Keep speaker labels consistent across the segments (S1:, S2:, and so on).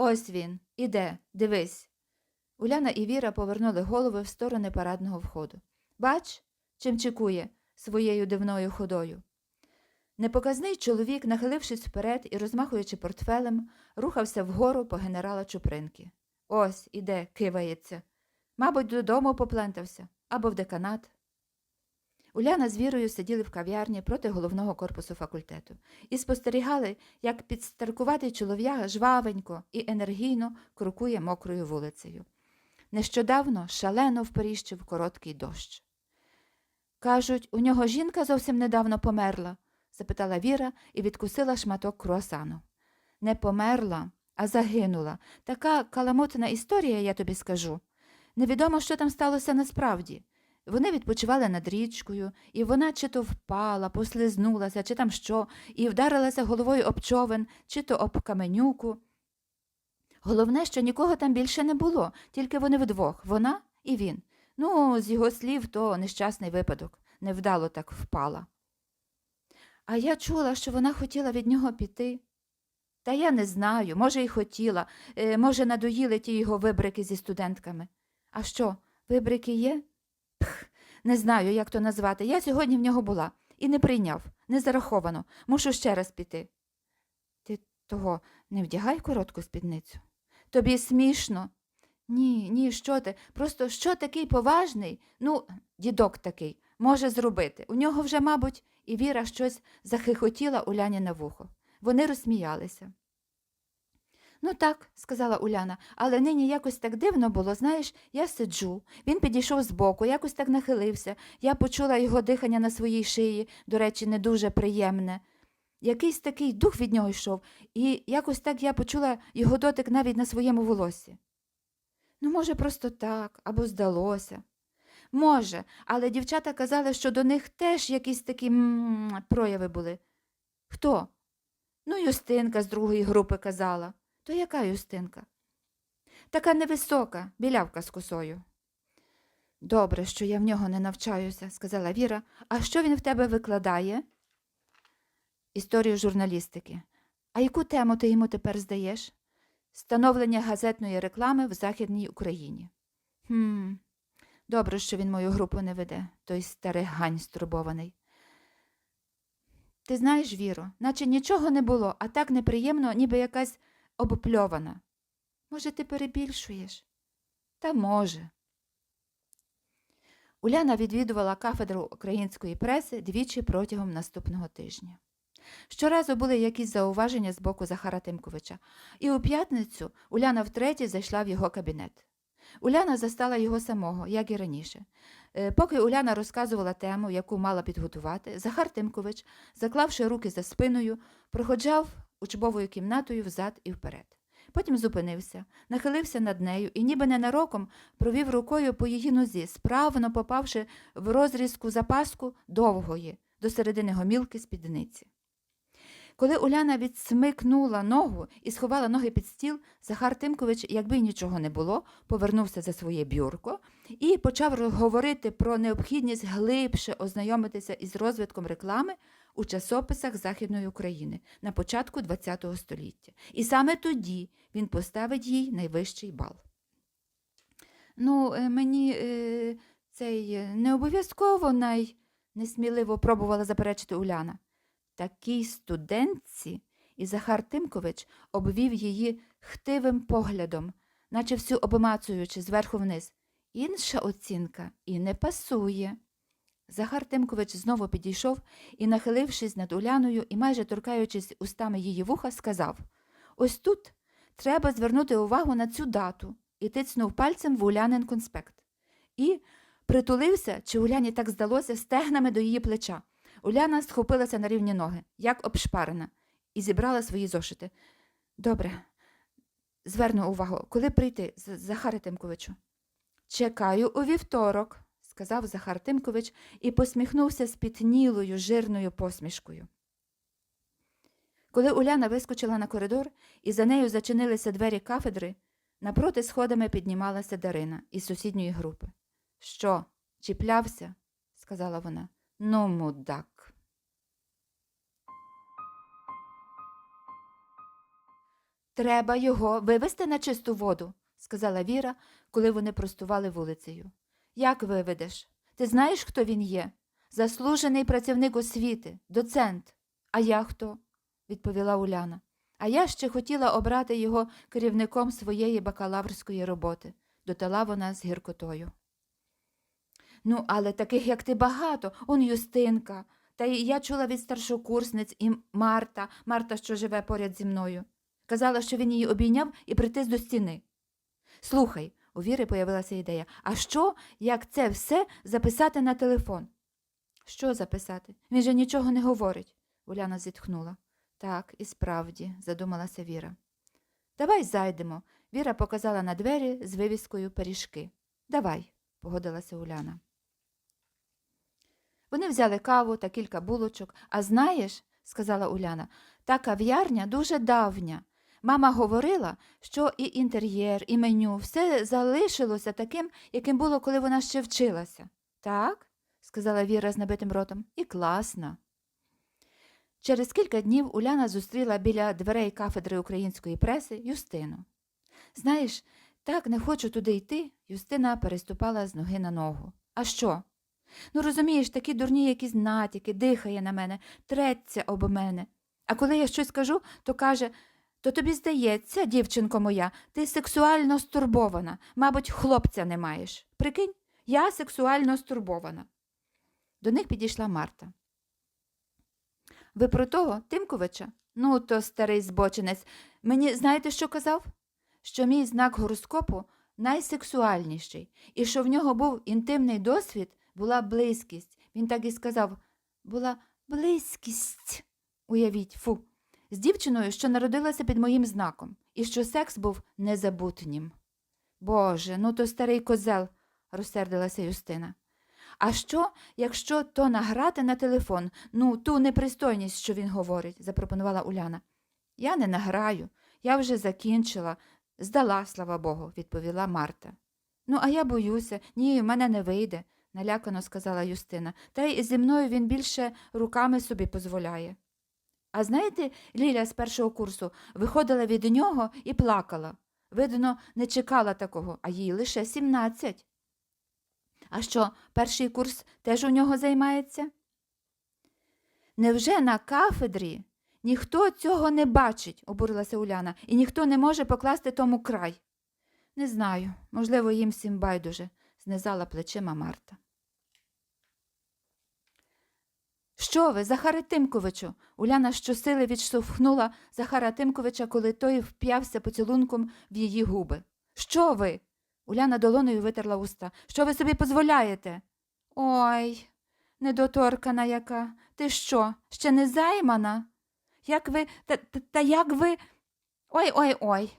S1: Ось він, іде, дивись. Уляна і Віра повернули голови в сторони парадного входу. Бач, чим чекує своєю дивною ходою. Непоказний чоловік, нахилившись вперед і розмахуючи портфелем, рухався вгору по генерала Чупринки. Ось іде, кивається. Мабуть, додому поплентався або в деканат. Уляна з Вірою сиділи в кав'ярні проти головного корпусу факультету і спостерігали, як підстаркуватий чолов'яга жвавенько і енергійно крокує мокрою вулицею. Нещодавно шалено вперіщив короткий дощ. Кажуть, у нього жінка зовсім недавно померла, запитала Віра і відкусила шматок круасану. Не померла, а загинула. Така каламутна історія, я тобі скажу. Невідомо, що там сталося насправді. Вони відпочивали над річкою, і вона чи то впала, послизнулася, чи там що, і вдарилася головою об човен, чи то об каменюку. Головне, що нікого там більше не було, тільки вони вдвох, вона і він. Ну, з його слів, то нещасний випадок, невдало так впала. А я чула, що вона хотіла від нього піти. Та я не знаю, може, й хотіла, е, може, надоїли ті його вибрики зі студентками. А що, вибрики є? Пх, не знаю, як то назвати. Я сьогодні в нього була і не прийняв, не зараховано. Мушу ще раз піти. Ти того не вдягай коротку спідницю. Тобі смішно. Ні, ні, що ти? Просто що такий поважний? Ну, дідок такий, може зробити. У нього вже, мабуть, і Віра щось захихотіла Уляні на вухо. Вони розсміялися. Ну так, сказала Уляна, але нині якось так дивно було, знаєш, я сиджу. Він підійшов збоку, якось так нахилився. Я почула його дихання на своїй шиї, до речі, не дуже приємне. Якийсь такий дух від нього йшов, і якось так я почула його дотик навіть на своєму волосі. Ну, може, просто так, або здалося. Може, але дівчата казали, що до них теж якісь такі м прояви були. Хто? Ну, Юстинка з другої групи казала. То яка Юстинка? Така невисока, білявка з косою. Добре, що я в нього не навчаюся, сказала Віра. А що він в тебе викладає? Історію журналістики. А яку тему ти йому тепер здаєш? Становлення газетної реклами в Західній Україні. Хм, добре, що він мою групу не веде, той старий гань стурбований. Ти знаєш, Віро, наче нічого не було, а так неприємно, ніби якась обпльована. Може, ти перебільшуєш? Та може. Уляна відвідувала кафедру української преси двічі протягом наступного тижня. Щоразу були якісь зауваження з боку Захара Тимковича, і у п'ятницю Уляна втретє зайшла в його кабінет. Уляна застала його самого, як і раніше. Е, Поки Уляна розказувала тему, яку мала підготувати, Захар Тимкович, заклавши руки за спиною, проходжав учбовою кімнатою взад і вперед. Потім зупинився, нахилився над нею і, ніби ненароком, провів рукою по її нозі, справно попавши в розрізку запаску довгої, до середини гомілки спідниці. Коли Уляна відсмикнула ногу і сховала ноги під стіл, Захар Тимкович, якби й нічого не було, повернувся за своє бюрко і почав говорити про необхідність глибше ознайомитися із розвитком реклами у часописах Західної України на початку ХХ століття. І саме тоді він поставить їй найвищий бал. Ну, е, мені е, цей е, не обов'язково най... несміливо пробувала заперечити Уляна. Такій студентці і Захар Тимкович обвів її хтивим поглядом, наче всю обмацуючи зверху вниз. Інша оцінка і не пасує. Захар Тимкович знову підійшов і, нахилившись над Уляною і майже торкаючись устами її вуха, сказав Ось тут треба звернути увагу на цю дату і тицнув пальцем в Улянин конспект. І притулився, чи Уляні так здалося, стегнами до її плеча. Уляна схопилася на рівні ноги, як обшпарена, і зібрала свої зошити. Добре, зверну увагу, коли прийти, Захаре Тимковичу? Чекаю у вівторок, сказав Захар Тимкович і посміхнувся спітнілою, жирною посмішкою. Коли Уляна вискочила на коридор і за нею зачинилися двері кафедри, напроти сходами піднімалася Дарина із сусідньої групи. Що, чіплявся? сказала вона. Ну, мудак. Треба його вивести на чисту воду, сказала Віра, коли вони простували вулицею. Як виведеш? Ти знаєш, хто він є? Заслужений працівник освіти, доцент. А я хто? відповіла Уляна. А я ще хотіла обрати його керівником своєї бакалаврської роботи, додала вона з гіркотою. Ну, але таких, як ти, багато, он Юстинка. Та й я чула від старшокурсниць і Марта, Марта, що живе поряд зі мною. Казала, що він її обійняв і притис до стіни. Слухай, у Віри появилася ідея, а що, як це все записати на телефон? Що записати? Він же нічого не говорить, Уляна зітхнула. Так, і справді, задумалася Віра. Давай зайдемо. Віра показала на двері з вивіскою пиріжки. Давай, погодилася Уляна. Вони взяли каву та кілька булочок. А знаєш, сказала Уляна, та кав'ярня дуже давня. Мама говорила, що і інтер'єр, і меню все залишилося таким, яким було, коли вона ще вчилася. Так, сказала Віра з набитим ротом, і класно. Через кілька днів Уляна зустріла біля дверей кафедри української преси Юстину. Знаєш, так не хочу туди йти. Юстина переступала з ноги на ногу. А що? Ну, розумієш, такі дурні якісь натяки, дихає на мене, треться об мене. А коли я щось кажу, то каже то тобі здається, дівчинко моя, ти сексуально стурбована, мабуть, хлопця не маєш. Прикинь, я сексуально стурбована. До них підійшла Марта. Ви про того, Тимковича? Ну, то старий збочинець. Мені знаєте, що казав? Що мій знак гороскопу найсексуальніший, і що в нього був інтимний досвід, була близькість. Він так і сказав була близькість. Уявіть, фу, з дівчиною, що народилася під моїм знаком, і що секс був незабутнім. Боже, ну то старий козел, розсердилася Юстина. А що, якщо то награти на телефон, ну, ту непристойність, що він говорить, запропонувала Уляна. Я не награю, я вже закінчила, здала, слава Богу, відповіла Марта. Ну, а я боюся, ні, в мене не вийде, налякано сказала Юстина, та й зі мною він більше руками собі дозволяє. А знаєте, Ліля з першого курсу виходила від нього і плакала. Видно, не чекала такого, а їй лише сімнадцять. А що, перший курс теж у нього займається? Невже на кафедрі ніхто цього не бачить, обурилася Уляна, і ніхто не може покласти тому край? Не знаю, можливо, їм всім байдуже, знизала плечима Марта. Що ви, Захаре Тимковичу? Уляна щосили відштовхнула Захара Тимковича, коли той вп'явся поцілунком в її губи. Що ви? Уляна долоною витерла уста. Що ви собі дозволяєте? Ой, недоторкана яка. Ти що, ще не займана? Як ви, та, та, та як ви. Ой ой ой,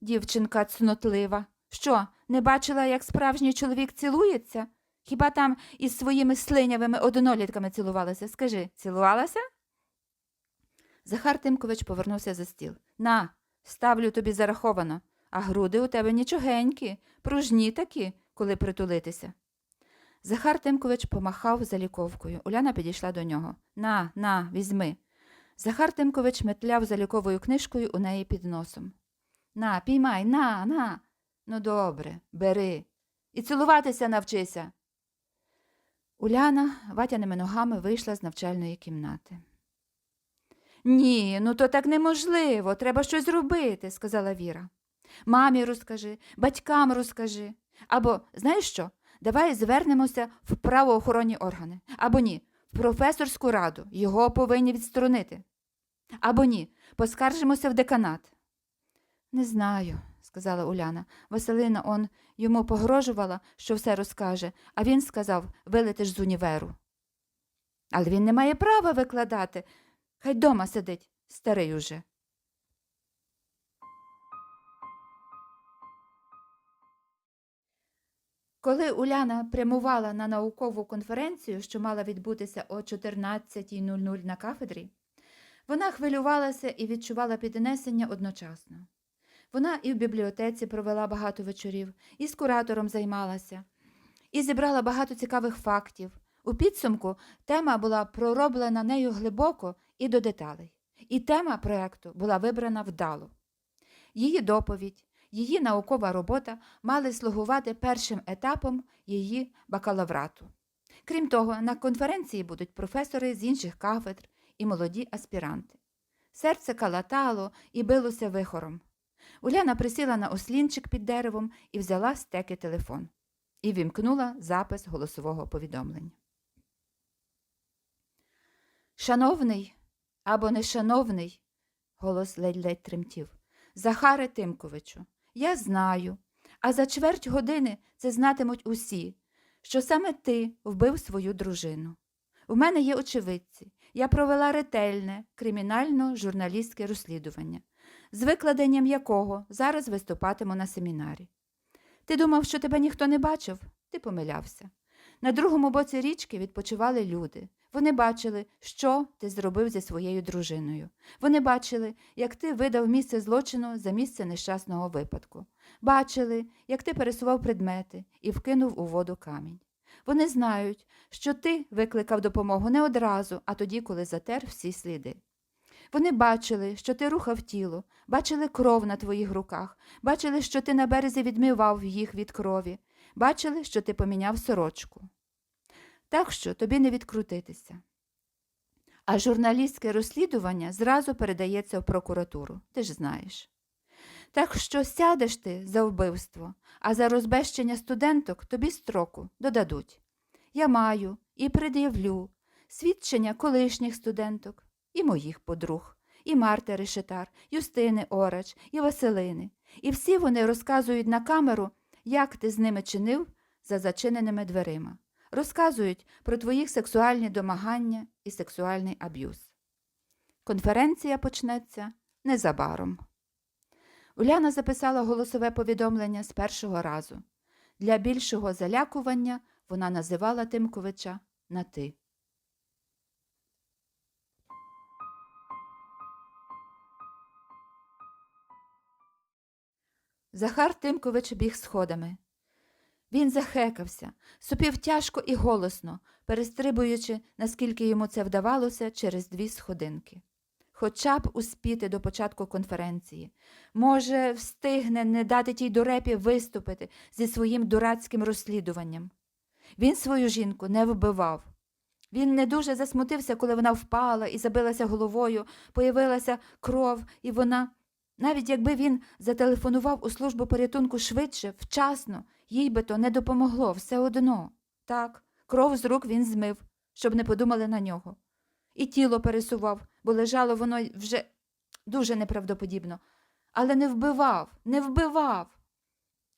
S1: дівчинка цнотлива. Що, не бачила, як справжній чоловік цілується? Хіба там із своїми слинявими однолітками цілувалася? Скажи, цілувалася? Захар Тимкович повернувся за стіл. На, ставлю тобі зараховано, а груди у тебе нічогенькі, пружні такі, коли притулитися. Захар Тимкович помахав заліковкою. Уляна підійшла до нього. На, на, візьми. Захар Тимкович метляв заліковою книжкою у неї під носом. На, піймай, на, на. Ну, добре, бери. І цілуватися навчися. Уляна ватяними ногами вийшла з навчальної кімнати. Ні, ну то так неможливо, треба щось робити, сказала Віра. Мамі розкажи, батькам розкажи. Або, знаєш що, давай звернемося в правоохоронні органи. Або ні, в професорську раду, його повинні відсторонити. Або ні, поскаржимося в деканат. Не знаю, сказала Уляна. Василина он йому погрожувала, що все розкаже, а він сказав вилетиш з універу. Але він не має права викладати. Хай дома сидить, старий уже. Коли Уляна прямувала на наукову конференцію, що мала відбутися о 14.00 на кафедрі, вона хвилювалася і відчувала піднесення одночасно. Вона і в бібліотеці провела багато вечорів, і з куратором займалася, і зібрала багато цікавих фактів. У підсумку тема була пророблена нею глибоко і до деталей, і тема проєкту була вибрана вдало. Її доповідь, її наукова робота мали слугувати першим етапом її бакалаврату. Крім того, на конференції будуть професори з інших кафедр і молоді аспіранти. Серце калатало і билося вихором. Уляна присіла на ослінчик під деревом і взяла з теки телефон і вімкнула запис голосового повідомлення. Шановний або нешановний, голос ледь-ледь тремтів. Захаре Тимковичу, я знаю, а за чверть години це знатимуть усі, що саме ти вбив свою дружину. У мене є очевидці. Я провела ретельне кримінально-журналістське розслідування, з викладенням якого зараз виступатиму на семінарі. Ти думав, що тебе ніхто не бачив? Ти помилявся. На другому боці річки відпочивали люди. Вони бачили, що ти зробив зі своєю дружиною. Вони бачили, як ти видав місце злочину за місце нещасного випадку. Бачили, як ти пересував предмети і вкинув у воду камінь. Вони знають, що ти викликав допомогу не одразу, а тоді, коли затер всі сліди. Вони бачили, що ти рухав тіло, бачили кров на твоїх руках, бачили, що ти на березі відмивав їх від крові, бачили, що ти поміняв сорочку. Так що тобі не відкрутитися. А журналістське розслідування зразу передається в прокуратуру, ти ж знаєш. Так що сядеш ти за вбивство, а за розбещення студенток тобі строку додадуть. Я маю і пред'явлю свідчення колишніх студенток, і моїх подруг, і Марти Решетар, ЮстиниОрач, і Василини. І всі вони розказують на камеру, як ти з ними чинив за зачиненими дверима. Розказують про твоїх сексуальні домагання і сексуальний аб'юз. Конференція почнеться незабаром. Уляна записала голосове повідомлення з першого разу. Для більшого залякування вона називала Тимковича на ти. Захар Тимкович біг сходами. Він захекався, супів тяжко і голосно, перестрибуючи, наскільки йому це вдавалося, через дві сходинки. Хоча б успіти до початку конференції. Може, встигне не дати тій дурепі виступити зі своїм дурацьким розслідуванням. Він свою жінку не вбивав. Він не дуже засмутився, коли вона впала і забилася головою, появилася кров, і вона. Навіть якби він зателефонував у службу порятунку швидше, вчасно, їй би то не допомогло все одно. Так, кров з рук він змив, щоб не подумали на нього. І тіло пересував, бо лежало воно вже дуже неправдоподібно. Але не вбивав, не вбивав.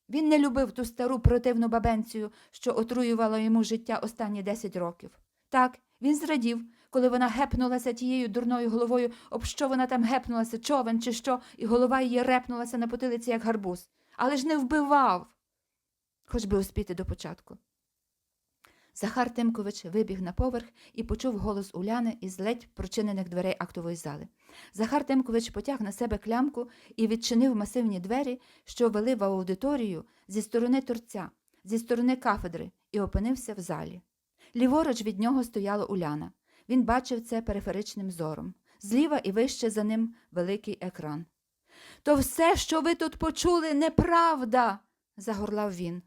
S1: Він не любив ту стару противну бабенцію, що отруювала йому життя останні десять років. Так, він зрадів, коли вона гепнулася тією дурною головою, об що вона там гепнулася, човен чи що, і голова її репнулася на потилиці, як гарбуз. Але ж не вбивав. Хоч би успіти до початку. Захар Тимкович вибіг на поверх і почув голос Уляни із ледь прочинених дверей актової зали. Захар Тимкович потяг на себе клямку і відчинив масивні двері, що вели в аудиторію зі сторони торця, зі сторони кафедри, і опинився в залі. Ліворуч від нього стояла Уляна. Він бачив це периферичним зором. Зліва і вище за ним великий екран. То все, що ви тут почули, неправда. загорлав він.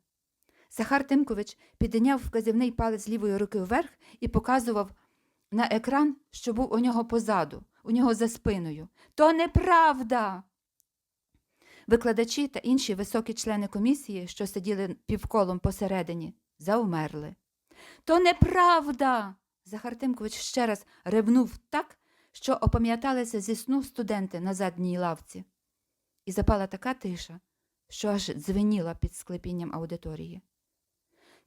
S1: Захар Тимкович підняв вказівний палець лівої руки вверх і показував на екран, що був у нього позаду, у нього за спиною. То неправда. Викладачі та інші високі члени комісії, що сиділи півколом посередині, заумерли. То неправда. Захар Тимкович ще раз ревнув так, що опам'яталися зі сну студенти на задній лавці. І запала така тиша, що аж дзвеніла під склепінням аудиторії.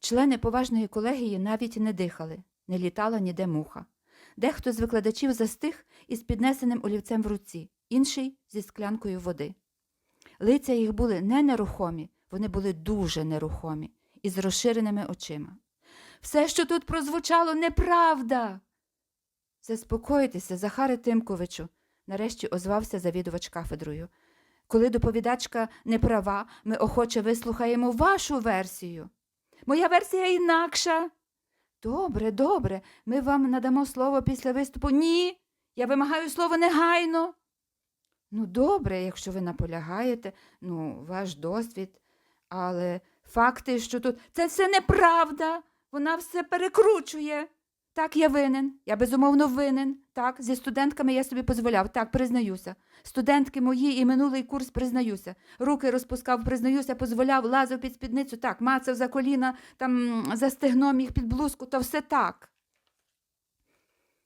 S1: Члени поважної колегії навіть не дихали, не літала ніде муха. Дехто з викладачів застиг із піднесеним олівцем в руці, інший зі склянкою води. Лиця їх були не нерухомі, вони були дуже нерухомі і з розширеними очима. Все, що тут прозвучало, неправда. Заспокойтеся, Захаре Тимковичу, нарешті озвався завідувач кафедрою. Коли доповідачка не права, ми охоче вислухаємо вашу версію. Моя версія інакша. Добре, добре, ми вам надамо слово після виступу. Ні. Я вимагаю слово негайно. Ну, добре, якщо ви наполягаєте, ну, ваш досвід. Але факти, що тут це все неправда. Вона все перекручує. Так, я винен, я безумовно винен. Так, зі студентками я собі дозволяв, так, признаюся. Студентки мої і минулий курс признаюся. Руки розпускав, признаюся, дозволяв, лазив під спідницю, так, мацав за коліна, там за стегном їх під блузку, то все так.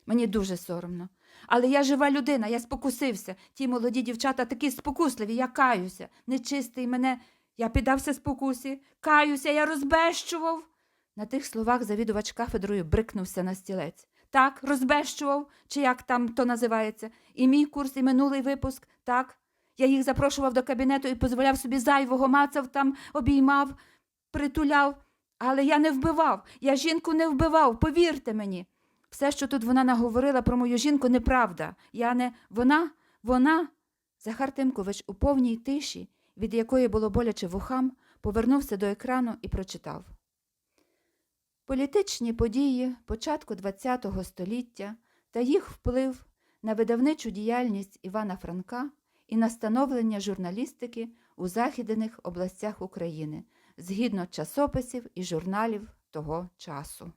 S1: Мені дуже соромно. Але я жива людина, я спокусився. Ті молоді дівчата такі спокусливі, я каюся. Нечистий мене, я піддався спокусі, каюся, я розбещував. На тих словах завідувач кафедрою брикнувся на стілець. Так, розбещував, чи як там то називається, і мій курс, і минулий випуск, так. Я їх запрошував до кабінету і дозволяв собі зайвого, мацав там, обіймав, притуляв. Але я не вбивав, я жінку не вбивав, повірте мені. Все, що тут вона наговорила про мою жінку, неправда. Я не вона, вона. Захар Тимкович у повній тиші, від якої було боляче вухам, повернувся до екрану і прочитав. Політичні події початку ХХ століття та їх вплив на видавничу діяльність Івана Франка і на становлення журналістики у західних областях України згідно часописів і журналів того часу.